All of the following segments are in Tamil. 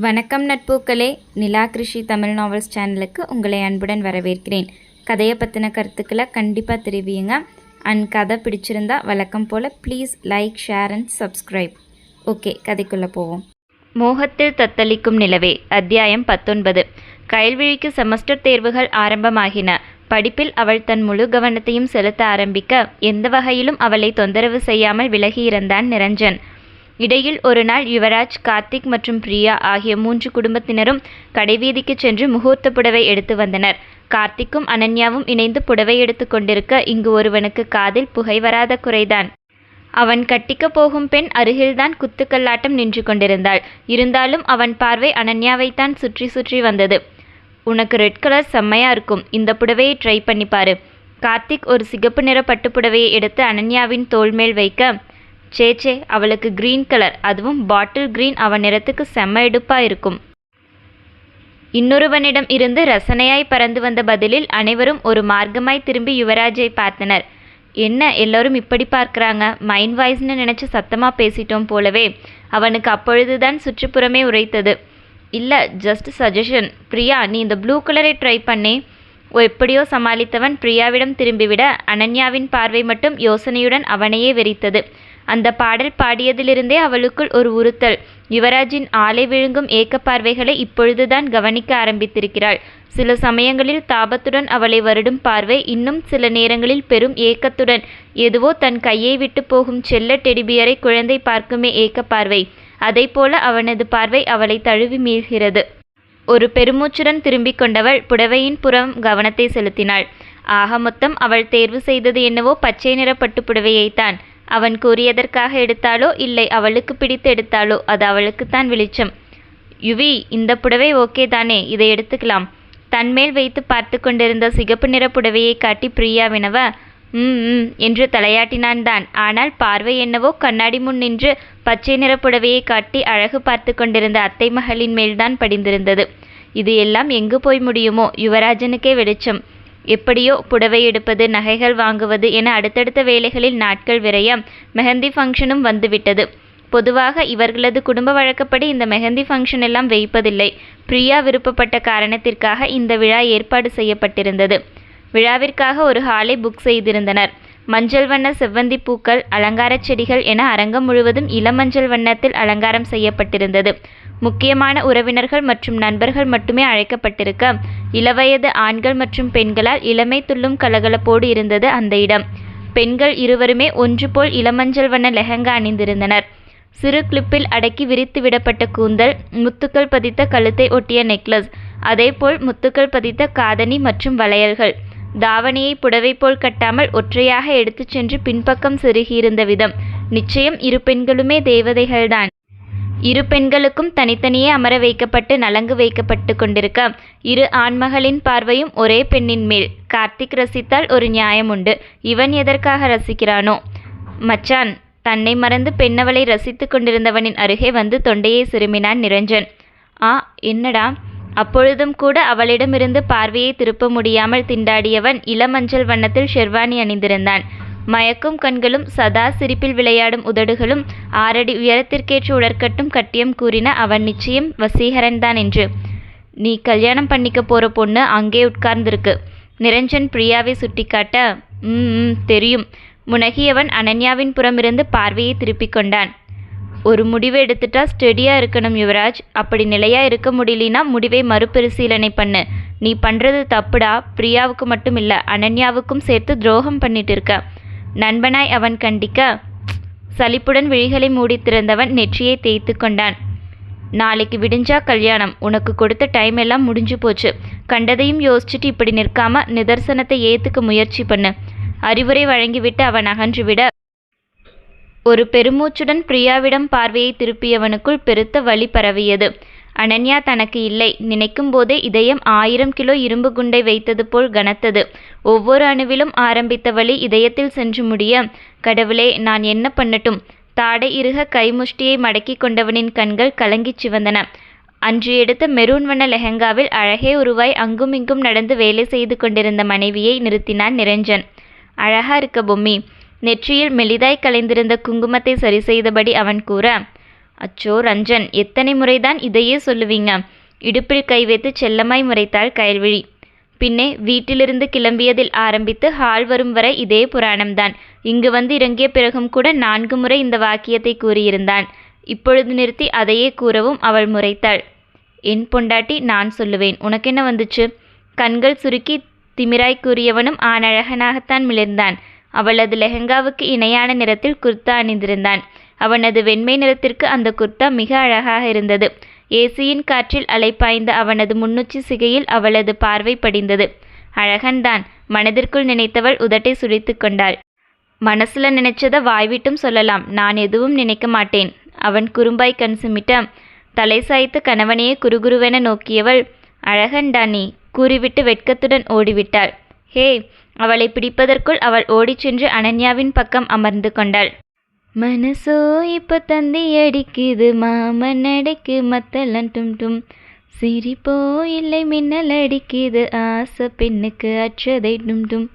வணக்கம் நட்பூக்களே. நிலா கிருஷி தமிழ் நாவல்ஸ் சேனலுக்கு உங்களை அன்புடன் வரவேற்கிறேன். கதையை பற்றின கருத்துக்களை கண்டிப்பாக தெரிவியுங்க. அண்ட் கதை பிடிச்சிருந்தா வழக்கம் போல் please like share and subscribe okay கதைக்குள்ளே போவோம். மோகத்தில் தத்தளிக்கும் நிலவே அத்தியாயம் பத்தொன்பது. கயல்விழிக்கு செமஸ்டர் தேர்வுகள் ஆரம்பமாகின. படிப்பில் அவள் தன் முழு கவனத்தையும் செலுத்த ஆரம்பிக்க எந்த வகையிலும் அவளை தொந்தரவு செய்யாமல் விலகியிருந்தான் நிரஞ்சன். இடையில் ஒரு நாள் யுவராஜ் கார்த்திக் மற்றும் பிரியா ஆகிய மூன்று குடும்பத்தினரும் கடைவீதிக்கு சென்று முகூர்த்த புடவை எடுத்து வந்தனர். கார்த்திக்கும் அனன்யாவும் இணைந்து புடவை எடுத்து கொண்டிருக்க இங்கு ஒருவனுக்கு காதில் புகை வராத குறைதான். அவன் கட்டிக்கப் போகும் பெண் அருகில்தான் குத்துக்கல்லாட்டம் நின்று கொண்டிருந்தாள். இருந்தாலும் அவன் பார்வை அனன்யாவைத்தான் சுற்றி சுற்றி வந்தது. உனக்கு ரெட் கலர் செம்மையா இருக்கும். இந்த புடவையை ட்ரை பண்ணி பாரு. கார்த்திக் ஒரு சிகப்பு நிற பட்டு புடவையை எடுத்து அனன்யாவின் தோல் மேல் வைக்க சேச்சே அவளுக்கு கிரீன் கலர் அதுவும் பாட்டில் கிரீன் அவன் நிறத்துக்கு செம்ம எடுப்பாக இருக்கும். இன்னொருவனிடம் இருந்து ரசனையாய் பறந்து வந்த பதிலில் அனைவரும் ஒரு மார்க்கமாய் திரும்பி யுவராஜை பார்த்தனர். என்ன எல்லோரும் இப்படி பார்க்கறாங்க? மைண்ட் வாய்ஸ்னு நினச்சி சத்தமா பேசிட்டோம் போலவே. அவனுக்கு அப்பொழுதுதான் சுற்றுப்புறமே உரைத்தது. இல்லை ஜஸ்ட் சஜஷன் பிரியா நீ இந்த ப்ளூ கலரை ட்ரை பண்ணே. ஓ எப்படியோ சமாளித்தவன் பிரியாவிடம் திரும்பிவிட அனன்யாவின் பார்வை மட்டும் யோசனையுடன் அவனையே வெறித்தது. அந்த பாடல் பாடியதிலிருந்தே அவளுக்குள் ஒரு உறுத்தல். யுவராஜின் ஆலை விழுங்கும் ஏக்க பார்வைகளை இப்பொழுதுதான் கவனிக்க ஆரம்பித்திருக்கிறாள். சில சமயங்களில் தாபத்துடன் அவளை வருடும் பார்வை இன்னும் சில நேரங்களில் பெரும் ஏக்கத்துடன். எதுவோ தன் கையை விட்டு போகும் செல்ல டெடிபியரை குழந்தை பார்க்குமே ஏக்கப் பார்வை அதைப்போல அவனது பார்வை அவளை தழுவி மீள்கிறது. ஒரு பெருமூச்சுடன் திரும்பிக் கொண்டவள் புடவையின் புறம் கவனத்தை செலுத்தினாள். ஆக மொத்தம் அவள் தேர்வு செய்தது என்னவோ பச்சை நிற புடவையைத்தான். அவன் கூறியதற்காக எடுத்தாளோ இல்லை அவளுக்கு பிடித்து எடுத்தாளோ அது அவளுக்குத்தான் வெளிச்சம். யுவி இந்த புடவை ஓகே தானே? இதை எடுத்துக்கலாம். தன்மேல் வைத்து பார்த்து கொண்டிருந்த சிகப்பு நிற புடவையை காட்டி பிரியா வினவ ம் ம் என்று தலையாட்டினான் தான். ஆனால் பார்வை என்னவோ கண்ணாடி முன் நின்று பச்சை நிற புடவையை காட்டி அழகு பார்த்து கொண்டிருந்த அத்தை மகளின் மேல்தான் படிந்திருந்தது. இது எல்லாம் எங்கு போய் முடியுமோ? யுவராஜனுக்கே வெளிச்சம். எப்படியோ புடவை எடுப்பது நகைகள் வாங்குவது என அடுத்தடுத்த வேலைகளில் நாட்கள் விரைய மெஹந்தி ஃபங்க்ஷனும் வந்துவிட்டது. பொதுவாக இவர்களது குடும்ப வழக்கப்படி இந்த மெஹந்தி ஃபங்க்ஷன் எல்லாம் வைப்பதில்லை. பிரியா விருப்பப்பட்ட காரணத்திற்காக இந்த விழா ஏற்பாடு செய்யப்பட்டிருந்தது. விழாவிற்காக ஒரு ஹாலை புக் செய்திருந்தனர். மஞ்சள் வண்ண செவ்வந்தி பூக்கள் அலங்காரச் செடிகள் என அரங்கம் முழுவதும் இளமஞ்சள் வண்ணத்தில் அலங்காரம் செய்யப்பட்டிருந்தது. முக்கியமான உறவினர்கள் மற்றும் நண்பர்கள் மட்டுமே அழைக்கப்பட்டிருக்க இளவயது ஆண்கள் மற்றும் பெண்களால் இளமை துள்ளும் கலகலப்போடு இருந்தது அந்த இடம். பெண்கள் இருவருமே ஒன்று போல் இளமஞ்சள் வண்ண லெஹங்கா அணிந்திருந்தனர். சிறு கிளிப்பில் அடக்கி விரித்து விடப்பட்ட கூந்தல் முத்துக்கள் பதித்த கழுத்தை ஒட்டிய நெக்லஸ் அதேபோல் முத்துக்கள் பதித்த காதணி மற்றும் வளையல்கள். தாவணியை புடவை போல் கட்டாமல் ஒற்றையாக எடுத்துச் சென்று பின்பக்கம் செருகியிருந்த விதம் நிச்சயம் இரு பெண்களுமே தேவதைகள்தான். இரு பெண்களுக்கும் தனித்தனியே அமர வைக்கப்பட்டு நலங்கு வைக்கப்பட்டு கொண்டிருக்க இரு ஆண்மகளின் பார்வையும் ஒரே பெண்ணின் மேல். கார்த்திக் ரசித்தால் ஒரு நியாயம் உண்டு. இவன் எதற்காக ரசிக்கிறானோ? மச்சான் தன்னை மறந்து பெண்ணவளை ரசித்து கொண்டிருந்தவனின் அருகே வந்து தொண்டையை சிறுமினான் நிரஞ்சன். ஆ என்னடா? அப்பொழுதும் கூட அவளிடமிருந்து பார்வையை திருப்ப முடியாமல் திண்டாடியவன் இளமஞ்சள் வண்ணத்தில் ஷெர்வானி அணிந்திருந்தான். மயக்கும் கண்களும் சதா சிரிப்பில் விளையாடும் உதடுகளும் ஆறடி உயரத்திற்கேற்ற உடற்கட்டும் கட்டியம் கூறின அவன் நிச்சயம் வசீகரன்தான் என்று. நீ கல்யாணம் பண்ணிக்க போற பொண்ணு அங்கே உட்கார்ந்திருக்கு. நிரஞ்சன் பிரியாவை சுட்டிக்காட்ட ம் ம், தெரியும் முனகியவன் அனன்யாவின் புறமிருந்து பார்வையை திருப்பிக் கொண்டான். ஒரு முடிவு எடுத்துட்டா ஸ்டெடியா இருக்கணும் யுவராஜ். அப்படி நிலையா இருக்க முடியலனா முடிவை மறுபரிசீலனை பண்ணு. நீ பண்றது தப்புடா. பிரியாவுக்கு மட்டும் இல்லை அனன்யாவுக்கும் சேர்த்து துரோகம் பண்ணிட்டு இருக்க நண்பனாய் அவன் கண்டிக்க. சலிப்புடன் விழிகளை மூடித்திருந்தவன் நெற்றியை தேய்த்து கொண்டான். நாளைக்கு விடிஞ்சா கல்யாணம். உனக்கு கொடுத்த டைம் எல்லாம் முடிஞ்சு போச்சு. கண்டதையும் யோசிச்சுட்டு இப்படி நிற்காம நிதர்சனத்தை ஏத்துக்க முயற்சி பண்ணு. அறிவுரை வழங்கிவிட்டு அவன் அகன்றுவிட ஒரு பெருமூச்சுடன் பிரியாவிடம் பார்வையை திருப்பியவனுக்குள் பெருத்த வலி பரவியது. அனன்யா தனக்கு இல்லை. நினைக்கும் போதே இதயம் ஆயிரம் கிலோ இரும்பு குண்டை வைத்தது போல் கனத்தது. ஒவ்வொரு அணுவிலும் ஆரம்பித்த வலி இதயத்தில் சென்று முடிய கடவுளே நான் என்ன பண்ணட்டும் தாடை இறுக கைமுஷ்டியை மடக்கி கொண்டவனின் கண்கள் கலங்கிச் சிவந்தன. அன்று எடுத்த மெரூன் வண்ண லெஹங்காவில் அழகே உருவாய் அங்கும் இங்கும் நடந்து வேலை செய்து கொண்டிருந்த மனைவியை நிறுத்தினான் நிரஞ்சன். அழகா இருக்க பொம்மி நெற்றியில் மெலிதாய் கலைந்திருந்த குங்குமத்தை சரி செய்தபடி அவன் கூற அச்சோ ரஞ்சன் எத்தனை முறைதான் இதையே சொல்லுவீங்க? இடுப்பில் கை வைத்து செல்லமாய் முறைத்தாள் கயல்விழி. பின்னே வீட்டிலிருந்து கிளம்பியதில் ஆரம்பித்து ஹால் வரும் வரை இதே புராணம்தான். இங்கு வந்து இறங்கிய பிறகும் கூட நான்கு முறை இந்த வாக்கியத்தை கூறியிருந்தான். இப்பொழுது நிறுத்தி அதையே கூறவும் அவள் முறைத்தாள். என் பொண்டாட்டி நான் சொல்லுவேன். உனக்கென்ன வந்துச்சு கண்கள் சுருக்கி திமிராய் கூறியவனும் ஆணழகனாகத்தான் மிளிர்ந்தான். அவளது லெஹங்காவுக்கு இணையான நிறத்தில் குர்தா அணிந்திருந்தான். அவனது வெண்மை நிறத்திற்கு அந்த குர்தா மிக அழகாக இருந்தது. ஏசியின் காற்றில் அலைப்பாய்ந்த அவனது முன்னுச்சி சிகையில் அவளது பார்வை படிந்தது. அழகன்தான் மனதிற்குள் நினைத்தவள் உதட்டை சுழித்து கொண்டாள். மனசுல நினைச்சதை வாய்விட்டும் சொல்லலாம் நான் எதுவும் நினைக்க மாட்டேன். அவன் குறும்பாய் கண் சிமிட்ட தலை சாய்த்து கணவனையே குறுகுருவென நோக்கியவள் அழகன்டா நீ கூறிவிட்டு வெட்கத்துடன் ஓடிவிட்டாள். ஹே அவளை பிடிப்பதற்குள் அவள் ஓடிச் சென்று அனன்யாவின் பக்கம் அமர்ந்து கொண்டாள். மனசோ இப்ப தந்தி அடிக்குது மாமன் அடைக்கு மத்தலன் டும் டும். சிரிப்போ இல்லை மின்னல் அடிக்குது ஆசை பெண்ணுக்கு அற்றதை டும் டும்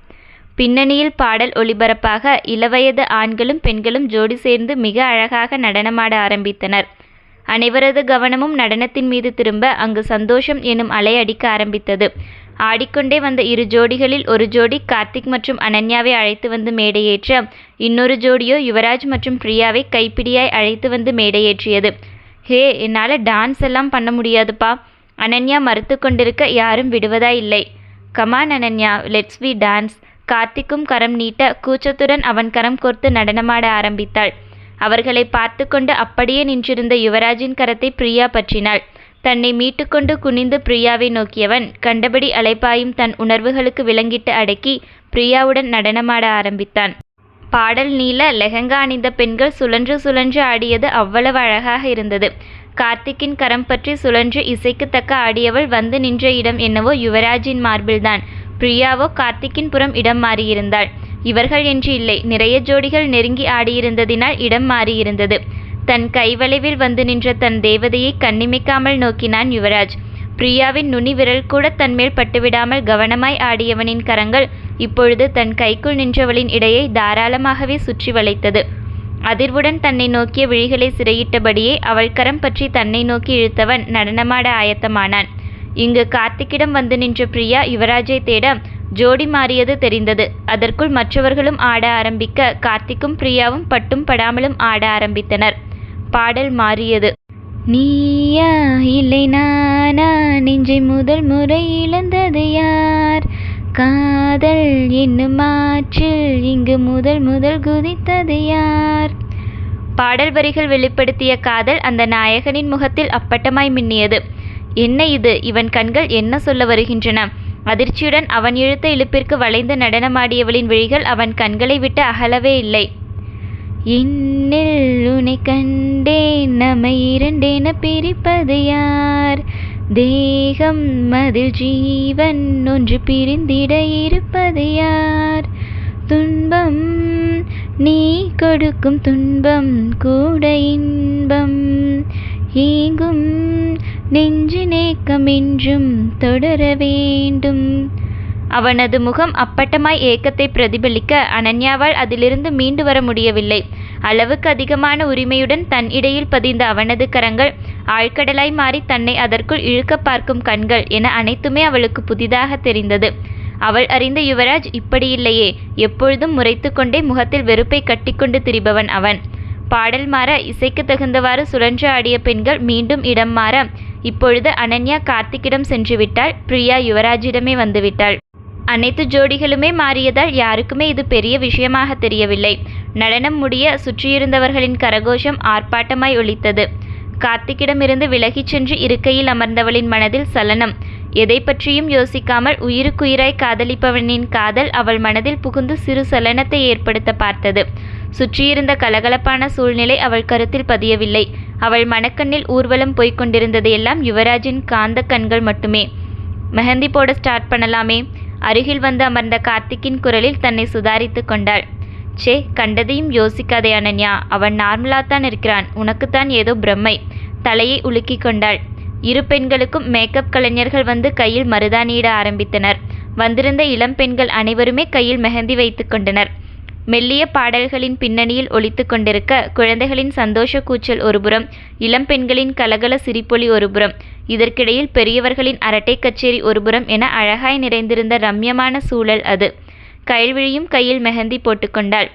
பின்னணியில் பாடல் ஒளிபரப்பாக இளவயது ஆண்களும் பெண்களும் ஜோடி சேர்ந்து மிக அழகாக நடனமாட ஆரம்பித்தனர். அனைவரது கவனமும் நடனத்தின் மீது திரும்ப அங்கு சந்தோஷம் எனும் அலை அடிக்க ஆரம்பித்தது. ஆடிக்கொண்டே வந்த இரு ஜோடிகளில் ஒரு ஜோடி கார்த்திக் மற்றும் அனன்யாவை அழைத்து வந்து மேடையேற்ற இன்னொரு ஜோடியோ யுவராஜ் மற்றும் பிரியாவை கைப்பிடியாய் அழைத்து வந்து மேடையேற்றியது. ஹே என்னால் டான்ஸ் எல்லாம் பண்ண முடியாதுப்பா. அனன்யா மறுத்து கொண்டிருக்க யாரும் விடுவதா இல்லை. Come on Ananya let's we dance கார்த்திக்கும் கரம் நீட்ட கூச்சத்துடன் அவன் கரம் கோர்த்து நடனமாட ஆரம்பித்தாள். அவர்களை பார்த்து கொண்டு அப்படியே நின்றிருந்த யுவராஜின் கரத்தை பிரியா பற்றினாள். தன்னை மீட்டுக்கொண்டு குனிந்து பிரியாவை நோக்கியவன் கண்டபடி அலைப்பாயும் தன் உணர்வுகளுக்கு விலங்கிட்டு அடக்கி பிரியாவுடன் நடனமாட ஆரம்பித்தான். பாடல் நீல லெஹங்கா அணிந்த பெண்கள் சுழன்று சுழன்று ஆடியது அவ்வளவு அழகாக இருந்தது. கார்த்திக்கின் கரம் பற்றி சுழன்று இசைக்கு தக்க ஆடியவள் வந்து நின்ற இடம் என்னவோ யுவராஜின் மார்பில்தான். பிரியாவோ கார்த்திக்கின் புறம் இடம் மாறியிருந்தாள். இவர்கள் என்று இல்லை நிறைய ஜோடிகள் நெருங்கி ஆடியிருந்ததினால் இடம் மாறியிருந்தது. தன் கைவளைவில் வந்து நின்ற தன் தேவதையை கண்ணிமைக்காமல் நோக்கினான் யுவராஜ். பிரியாவின் நுனிவிரல் கூட தன்மேல் பட்டுவிடாமல் கவனமாய் ஆடியவனின் கரங்கள் இப்பொழுது தன் கைக்குள் நின்றவளின் இடையை தாராளமாகவே சுற்றி வளைத்தது. அதிர்வுடன் தன்னை நோக்கிய விழிகளை சிறையிட்டபடியே அவள் கரம் பற்றி தன்னை நோக்கி இழுத்தவன் நடனமாட ஆயத்தமானான். இங்கு கார்த்திக்கிடம் வந்து நின்ற பிரியா யுவராஜை தேட ஜோடி மாறியது தெரிந்தது. அதற்குள் மற்றவர்களும் ஆட ஆரம்பிக்க கார்த்திக்கும் பிரியாவும் பட்டும் படாமலும் ஆட ஆரம்பித்தனர். பாடல் மாறியது. நீயா இல்லை நானா? நெஞ்சை முதல் முறை இழந்தது யார்? காதல் என்னும் ஆற்றில் இங்கு முதல் முதல் குதித்தது யார்? பாடல் வரிகள் வெளிப்படுத்திய காதல் அந்த நாயகனின் முகத்தில் அப்பட்டமாய் மின்னியது. என்ன இது? இவன் கண்கள் என்ன சொல்ல வருகின்றன? அதிர்ச்சியுடன் அவன் இழுத்த இழுப்பிற்கு வளைந்து நடனமாடியவளின் விழிகள் அவன் கண்களை விட்டு அகலவே இல்லை. இன்னில் உனை கண்டேன் நம்மை இரண்டென பிரிப்பது யார்? தேகம் அதில் ஜீவன் ஒன்று பிரிந்திட இருப்பது யார்? துன்பம் நீ கொடுக்கும் துன்பம் கூட இன்பம். ஏங்கும் நெஞ்சு நேக்கம் என்றும் தொடர வேண்டும். அவனது முகம் அப்பட்டமாய் ஏக்கத்தை பிரதிபலிக்க அனன்யாவால் அதிலிருந்து மீண்டு வர முடியவில்லை. அளவுக்கு அதிகமான உரிமையுடன் தன் இடையில் பதிந்த அவனது கரங்கள் ஆழ்கடலாய் மாறி தன்னை அதற்குள் இழுக்க பார்க்கும் கண்கள் என அனைத்துமே அவளுக்கு புதிதாக தெரிந்தது. அவள் அறிந்த யுவராஜ் இப்படியில்லையே எப்பொழுதும் முறைத்து கொண்டே முகத்தில் வெறுப்பை கட்டிக்கொண்டு திரிபவன் அவன். பாடல் மாற இசைக்கு தகுந்தவாறு சுழன்று ஆடிய பெண்கள் மீண்டும் இடம் மாற இப்பொழுது அனன்யா கார்த்திக்கிடம் சென்று விட்டாள். பிரியா யுவராஜிடமே வந்துவிட்டாள் அனைத்து ஜோடிகளுமே மாறியதால் யாருக்குமே இது பெரிய விஷயமாக தெரியவில்லை. நடனம் முடிய சுற்றியிருந்தவர்களின் கரகோஷம் ஆர்ப்பாட்டமாய் ஒலித்தது. கார்த்திக்கிடமிருந்து விலகிச் சென்று இருக்கையில் அமர்ந்தவளின் மனதில் சலனம். எதை பற்றியும் யோசிக்காமல் உயிருக்குயிராய் காதலிப்பவனின் காதல் அவள் மனதில் புகுந்து சிறு சலனத்தை ஏற்படுத்த பார்த்தது. சுற்றியிருந்த கலகலப்பான சூழ்நிலை அவள் கருத்தில் பதியவில்லை. அவள் மனக்கண்ணில் ஊர்வலம் போய்க் கொண்டிருந்ததையெல்லாம் யுவராஜின் காந்த கண்கள் மட்டுமே. மெஹந்தி போட ஸ்டார்ட் பண்ணலாமே. அருகில் வந்து அமர்ந்த கார்த்திக்கின் குரலில் தன்னை சுதாரித்து கொண்டாள். சே கண்டதையும் யோசிக்காதே அனன்யா அவன் நார்மலாகத்தான் இருக்கிறான். உனக்குத்தான் ஏதோ பிரம்மை. தலையை உலுக்கி கொண்டாள். இரு பெண்களுக்கும் மேக்கப் கலைஞர்கள் வந்து கையில் மருதாணியிட ஆரம்பித்தனர். வந்திருந்த இளம் பெண்கள் அனைவருமே கையில் மெஹந்தி வைத்து கொண்டனர். மெல்லிய பாடல்களின் பின்னணியில் ஒலித்து கொண்டிருக்க குழந்தைகளின் சந்தோஷ கூச்சல் ஒருபுறம் இளம் பெண்களின் கலகல சிரிப்பொலி ஒருபுறம் இதற்கிடையில் பெரியவர்களின் அரட்டை கச்சேரி ஒருபுறம் என அழகாய் நிறைந்திருந்த ரம்யமான சூழல் அது. கயல்விழியும் கையில் மெஹந்தி போட்டுக்கொண்டாள்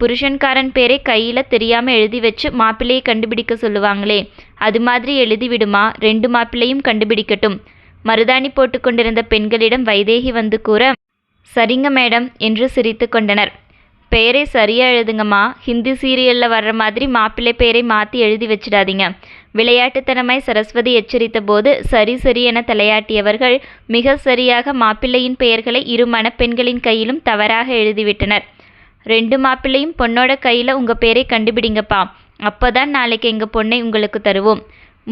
புருஷன்காரன் பேரை கையில தெரியாம எழுதி வச்சு மாப்பிள்ளையை கண்டுபிடிக்க சொல்லுவாங்களே அது மாதிரி எழுதி விடுமா? ரெண்டு மாப்பிள்ளையும் கண்டுபிடிக்கட்டும். மருதாணி போட்டுக்கொண்டிருந்த பெண்களிடம் வைதேகி வந்து கூற சரிங்க மேடம் என்று சிரித்து கொண்டனர். பெயரை சரியாக எழுதுங்கம்மா. ஹிந்தி சீரியலில் வர்ற மாதிரி மாப்பிள்ளை பெயரை மாற்றி எழுதி வச்சிடாதீங்க. விளையாட்டுத்தனமாய் சரஸ்வதி எச்சரித்த போது சரி சரி என தலையாட்டியவர்கள் மிக சரியாக மாப்பிள்ளையின் பெயர்களை இரு மணப்பெண்களின் கையிலும் தவறாக எழுதிவிட்டனர். ரெண்டு மாப்பிள்ளையும் பொண்ணோட கையில் உங்கள் பேரை கண்டுபிடிங்கப்பா. அப்போதான் நாளைக்கு எங்கள் பொண்ணை உங்களுக்கு தருவோம்.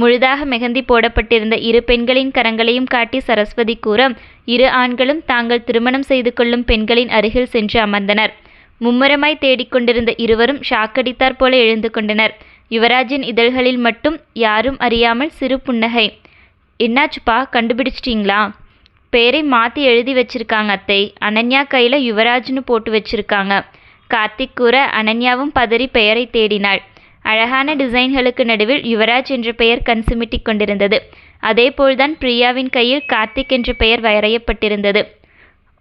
முழுதாக மெஹந்தி போடப்பட்டிருந்த இரு பெண்களின் கரங்களையும் காட்டி சரஸ்வதி கூற இரு ஆண்களும் தாங்கள் திருமணம் செய்து கொள்ளும் பெண்களின் அருகில் சென்று அமர்ந்தனர். மும்முரமாய் தேடிக்கொண்டிருந்த இருவரும் ஷாக்கடித்தாற் போல எழுந்து கொண்டனர். யுவராஜின் இதழ்களில் மட்டும் யாரும் அறியாமல் சிறு புன்னகை. என்னாச்சுப்பா கண்டுபிடிச்சிட்டிங்களா? பேரை மாற்றி எழுதி வச்சிருக்காங்க அத்தை. அனன்யா கையில் யுவராஜ்னு போட்டு வச்சிருக்காங்க. கார்த்திக் கூற அனன்யாவும் பதறி பெயரை தேடினாள். அழகான டிசைன்களுக்கு நடுவில் யுவராஜ் என்ற பெயர் கண் சிமிட்டிக் கொண்டிருந்தது. அதேபோல்தான் பிரியாவின் கையில் கார்த்திக் என்ற பெயர் வரையப்பட்டிருந்தது.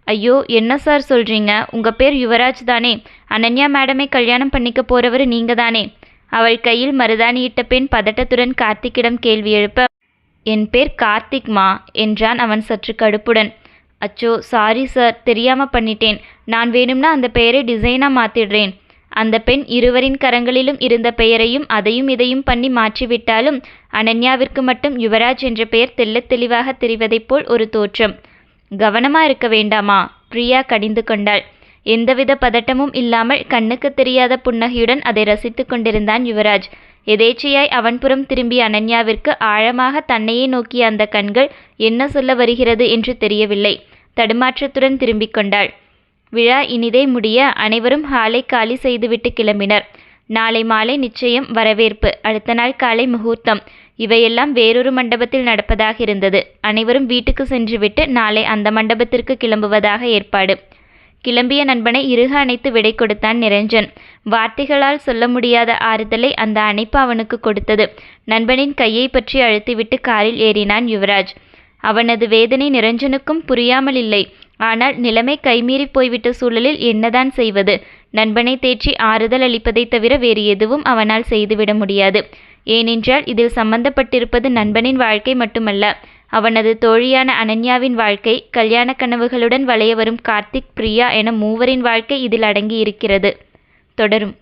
ஐயோ என்ன சார் சொல்கிறீங்க உங்கள் பேர் யுவராஜ் தானே. அனன்யா மேடமை கல்யாணம் பண்ணிக்க போறவர் நீங்கள் தானே. அவள் கையில் மருதாணியிட்ட பெண் பதட்டத்துடன் கார்த்திக்கிடம் கேள்வி எழுப்ப என் பேர் கார்த்திக்மா என்றான் அவன் சற்று கடுப்புடன். அச்சோ சாரி சார் தெரியாமல் பண்ணிட்டேன். நான் வேணும்னா அந்த பெயரை டிசைனாக மாற்றிடுறேன் அந்த பெண் இருவரின் கரங்களிலும் இருந்த பெயரையும் அதையும் இதையும் பண்ணி மாற்றிவிட்டாலும் அனன்யாவிற்கு மட்டும் யுவராஜ் என்ற பெயர் தெல்ல தெளிவாக தெரிவதைப் போல் ஒரு தோற்றம். கவனமா இருக்க வேண்டாமா? பிரியா கடிந்து கொண்டாள். எந்தவித பதட்டமும் இல்லாமல் கண்ணுக்கு தெரியாத புன்னகையுடன் அதை ரசித்து கொண்டிருந்தான் யுவராஜ். எதேச்சையாய் அவன்புறம் திரும்பிய அனன்யாவிற்கு ஆழமாக தன்னையே நோக்கிய அந்த கண்கள் என்ன சொல்ல வருகிறது என்று தெரியவில்லை. தடுமாற்றத்துடன் திரும்பிக் கொண்டாள். விழா இனிதே முடிய அனைவரும் ஹாலை காலி செய்துவிட்டு கிளம்பினர். நாளை மாலை நிச்சயம் வரவேற்பு. அடுத்த நாள் காலை முகூர்த்தம். இவையெல்லாம் வேறொரு மண்டபத்தில் நடப்பதாக இருந்தது. அனைவரும் வீட்டுக்கு சென்றுவிட்டு நாளை அந்த மண்டபத்திற்கு கிளம்புவதாக ஏற்பாடு. கிளம்பிய நண்பனை இறுக அணைத்து விடை கொடுத்தான் நிரஞ்சன். வார்த்தைகளால் சொல்ல முடியாத ஆறுதலை அந்த அணைப்பு அவனுக்கு கொடுத்தது. நண்பனின் கையை பற்றி அழுத்திவிட்டு காரில் ஏறினான் யுவராஜ். அவனது வேதனை நிரஞ்சனுக்கும் புரியாமல் இல்லை. ஆனால் நிலைமை கைமீறி போய்விட்ட சூழலில் என்னதான் செய்வது? நண்பனை தேற்றி ஆறுதல் அளிப்பதைத் தவிர வேறு எதுவும் அவனால் செய்துவிட முடியாது. ஏனென்றால் இதில் சம்பந்தப்பட்டிருப்பது நண்பனின் வாழ்க்கை மட்டுமல்ல அவனது தோழியான அனன்யாவின் வாழ்க்கை கல்யாண கனவுகளுடன் வளைய வரும் கார்த்திக் பிரியா என மூவரின் வாழ்க்கை இதில் அடங்கி இருக்கிறது தொடரும்.